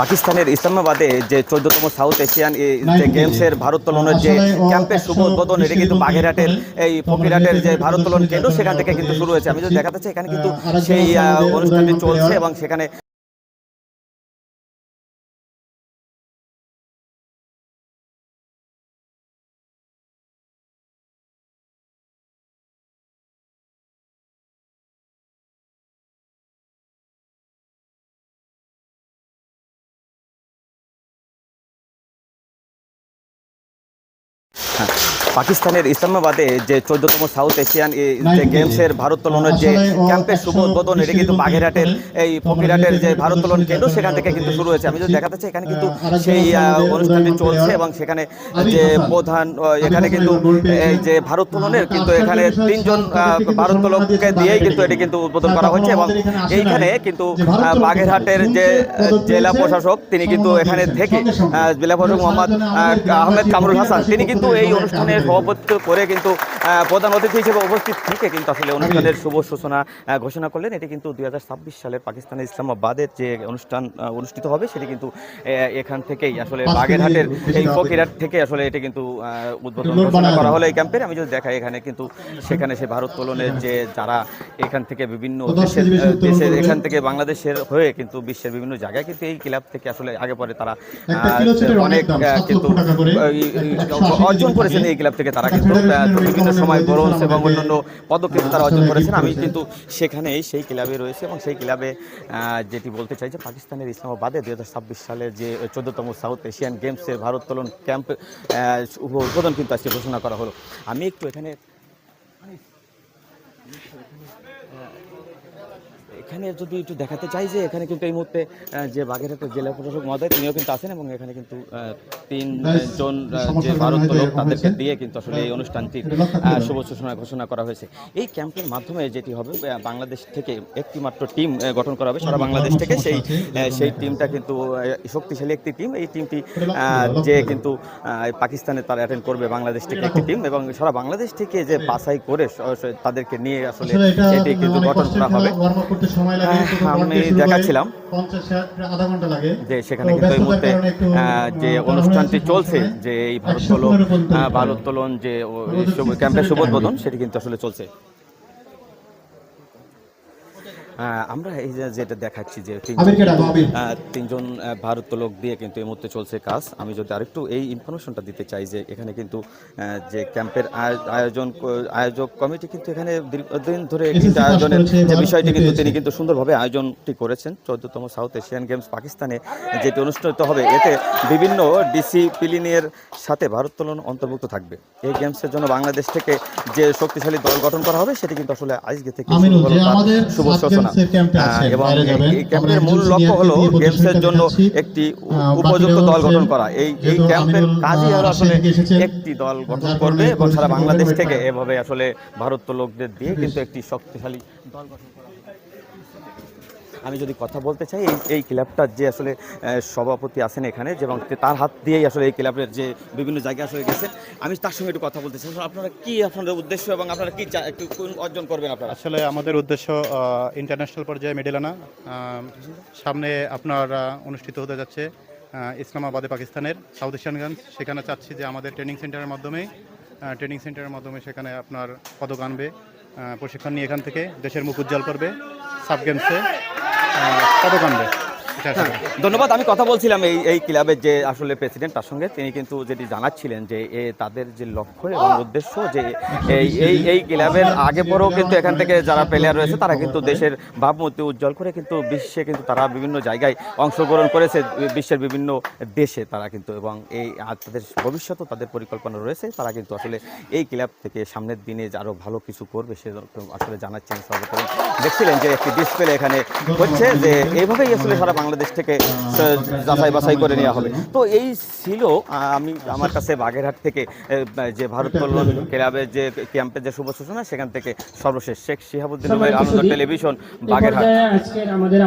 পাকিস্তানের ইসলামাবাদে যে চোদ্দতম সাউথ এশিয়ান যে গেমসের ভারোত্তোলনের যে ক্যাম্পের শুভ উদ্বোধন এটি কিন্তু বাঘেরহাটের এই ফকিরহাটের যে ভারোত্তোলন কেন্দ্র সেখান থেকে কিন্তু শুরু হয়েছে। আমি যদি দেখাতে চাই এখানে কিন্তু সেই অনুষ্ঠানটি চলছে এবং সেখানে হ্যাঁ পাকিস্তানের ইসলামাবাদে যে চোদ্দতম সাউথ এশিয়ান যে গেমসের ভারোত্তোলনের যে ক্যাম্পের শুভ উদ্বোধন এটা কিন্তু বাগেরহাটের এই ফকিরহাটের যে ভারোত্তোলন কেন্দ্র সেখান থেকে কিন্তু শুরু হয়েছে। আমি যদি দেখাতে চাই এখানে কিন্তু সেই অনুষ্ঠানটি চলছে এবং সেখানে যে প্রধান এখানে কিন্তু এই যে ভারোত্তোলনের কিন্তু এখানে তিনজন ভারোত্তোলককে দিয়েই কিন্তু এটি কিন্তু উদ্বোধন করা হচ্ছে এবং এইখানে কিন্তু আহ, বাগেরহাটের যে জেলা প্রশাসক তিনি কিন্তু এখানে থেকে জেলা প্রশাসক মোহাম্মদ আহ, আহমেদ কামরুল হাসান তিনি কিন্তু এই অনুষ্ঠানে সভাপতিত্ব করে কিন্তু প্রধান অতিথি হিসেবে উপস্থিত থেকে কিন্তু আসলে অনুষ্ঠানের শুভ সূচনা ঘোষণা করলেন। এটি কিন্তু দুই সালের পাকিস্তানের ইসলামাবাদের যে অনুষ্ঠান অনুষ্ঠিত হবে সেটি কিন্তু এখান থেকেই আসলে বাগেরহাটের এই ফকিরহাট থেকে। আসলে এটি কিন্তু উদ্বোধন ঘোষণা করা হলো এই ক্যাম্পের। আমি যদি দেখাই এখানে কিন্তু সেখানে সে ভারোত্তোলনের যে যারা এখান থেকে বিভিন্ন দেশের দেশের এখান থেকে বাংলাদেশের হয়ে কিন্তু বিশ্বের বিভিন্ন জায়গায় কিন্তু এই ক্লাব থেকে আসলে আগে পরে তারা অনেক কিন্তু অর্জন করেছেন এই ক্লাব থেকে তারা কিন্তু বিভিন্ন সময় ব্রোঞ্জ এবং অন্যান্য পদক্ষেপ তারা অর্জন করেছেন। আমি কিন্তু সেখানেই সেই ক্লাবে রয়েছে এবং সেই ক্লাবে যেটি বলতে চাই যে পাকিস্তানের ইসলামাবাদে দু হাজার ছাব্বিশ সালের যে চোদ্দতম সাউথ এশিয়ান গেমসের ভারোত্তোলন ক্যাম্প উদ্বোধন কিন্তু আজকে ঘোষণা করা হলো। আমি একটু এখানে এখানে যদি একটু দেখাতে চাই যে এখানে কিন্তু এই মুহূর্তে যে বাগেরহাটের জেলা প্রশাসক মহোদয় তিনিও কিন্তু আছেন এবং এখানে কিন্তু আহ, তিন জন আহ, যে ভারোত্তোলক তাদেরকে দিয়ে কিন্তু আসলে এই অনুষ্ঠানটির শুভ সূচনা ঘোষণা করা হয়েছে। এই ক্যাম্পের মাধ্যমে যেটি হবে বাংলাদেশ থেকে একটি মাত্র টিম গঠন করা হবে সারা বাংলাদেশ থেকে সেই সেই টিমটা কিন্তু শক্তিশালী একটি টিম। এই টিমটি যে কিন্তু পাকিস্তানে তারা অ্যাটেন্ড করবে বাংলাদেশ থেকে একটি টিম এবং সারা বাংলাদেশ থেকে যে বাছাই করে তাদেরকে নিয়ে আসলে আসলে সেটি কিন্তু গঠন করা হবে বল আমি দেখাচ্ছিলাম। 50 ষাট, আধা ঘণ্টা লাগে। যে সেখানে কিন্তু এই মুহূর্তে আহ, যে অনুষ্ঠানটি চলছে যে এই ভারোত্তোলন। ভারোত্তোলন যে ক্যাম্পের সুবোধ বোধন সেটি কিন্তু আসলে চলছে আমরা এই যেটা দেখাচ্ছি যে তিনজন আহ, ভারোত্তোলক দিয়ে কিন্তু এই মুহূর্তে চলছে কাজ। আমি যদি আরেকটু এই ইনফরমেশনটা দিতে চাই যে এখানে কিন্তু যে ক্যাম্পের আয়োজন আয়োজক কমিটি কিন্তু এখানে দীর্ঘদিন ধরে কিন্তু আয়োজনের যে বিষয়টি কিন্তু তিনি কিন্তু সুন্দরভাবে আয়োজনটি করেছেন। চোদ্দতম সাউথ এশিয়ান গেমস পাকিস্তানে যেটি অনুষ্ঠিত হবে এতে বিভিন্ন ডিসিপ্লিনের সাথে ভারোত্তোলন অন্তর্ভুক্ত থাকবে। এই গেমসের জন্য বাংলাদেশ থেকে যে শক্তিশালী দল গঠন করা হবে সেটি কিন্তু আসলে আজকে থেকে শুভ সূচনা। এবং এই- ক্যাম্পের মূল লক্ষ্য হলো গেমসের জন্য একটি উপযুক্ত দল গঠন করা এই এই ক্যাম্পের কাজই হলো আসলে। একটি দল গঠন করবে এবং সারা বাংলাদেশ থেকে এভাবে আসলে ভারোত্তোলকদের দিয়ে কিন্তু একটি শক্তিশালী দল গঠন করা। আমি যদি কথা বলতে চাই, এই এই ক্লাবটার যে আসলে সভাপতি আছেন এখানে এবং তার হাত দিয়েই আসলে এই ক্লাবের যে বিভিন্ন জায়গায় আসলে গেছেন আমি তার সঙ্গে একটু কথা বলতে চাই। আপনারা কি আপনাদের উদ্দেশ্য এবং আপনারা কি একটু অর্জন করবেন আপনারা? আসলে আমাদের উদ্দেশ্য ইন্টারন্যাশনাল পর্যায়ে মেডেল আনা সামনে আপনার অনুষ্ঠিত হতে যাচ্ছে ইসলামাবাদে পাকিস্তানের, সাউথ এশিয়ান গেমস। সেখানে চাচ্ছি যে আমাদের ট্রেনিং সেন্টারের মাধ্যমে ট্রেনিং সেন্টারের মাধ্যমে সেখানে আপনার পদক আনবে প্রশিক্ষণ নিয়ে এখান থেকে দেশের মুখ উজ্জ্বল করবে সাব গেমসে এটা আসলে। ধন্যবাদ। আমি কথা বলছিলাম এই এই ক্লাবের যে আসলে প্রেসিডেন্ট তার সঙ্গে তিনি কিন্তু যেটি জানাচ্ছিলেন যে তাদের যে লক্ষ্য এবং উদ্দেশ্য যে এই এই এই ক্লাবের আগে পরেও কিন্তু এখান থেকে যারা প্লেয়ার রয়েছে, তারা কিন্তু দেশের ভাবমূর্তি উজ্জ্বল করে কিন্তু বিশ্বে কিন্তু তারা বিভিন্ন জায়গায় অংশগ্রহণ করেছে, বিশ্বের বিভিন্ন দেশে তারা কিন্তু এবং এই তাদের ভবিষ্যতেও তাদের পরিকল্পনা রয়েছে, তারা কিন্তু আসলে এই ক্লাব থেকে সামনের দিনে আরও ভালো কিছু করবে সে আসলে জানাচ্ছেন সর্বপ্রথম দেখছিলেন যে একটি ডিসপ্লে এখানে হচ্ছে যে এইভাবেই আসলে সারা বাংলাদেশ থেকে যাচাই বাছাই করে নেওয়া হবে। তো এই ছিল আমি আমার কাছে বাগেরহাট থেকে যে ভারত ভারোত্তোলন ক্লাবের যে ক্যাম্পের যে শুভ সূচনা সেখান থেকে সর্বশেষ শেখ শিহাবুদ্দিন আনন্দ টেলিভিশন বাগেরহাট। আজকের আমাদের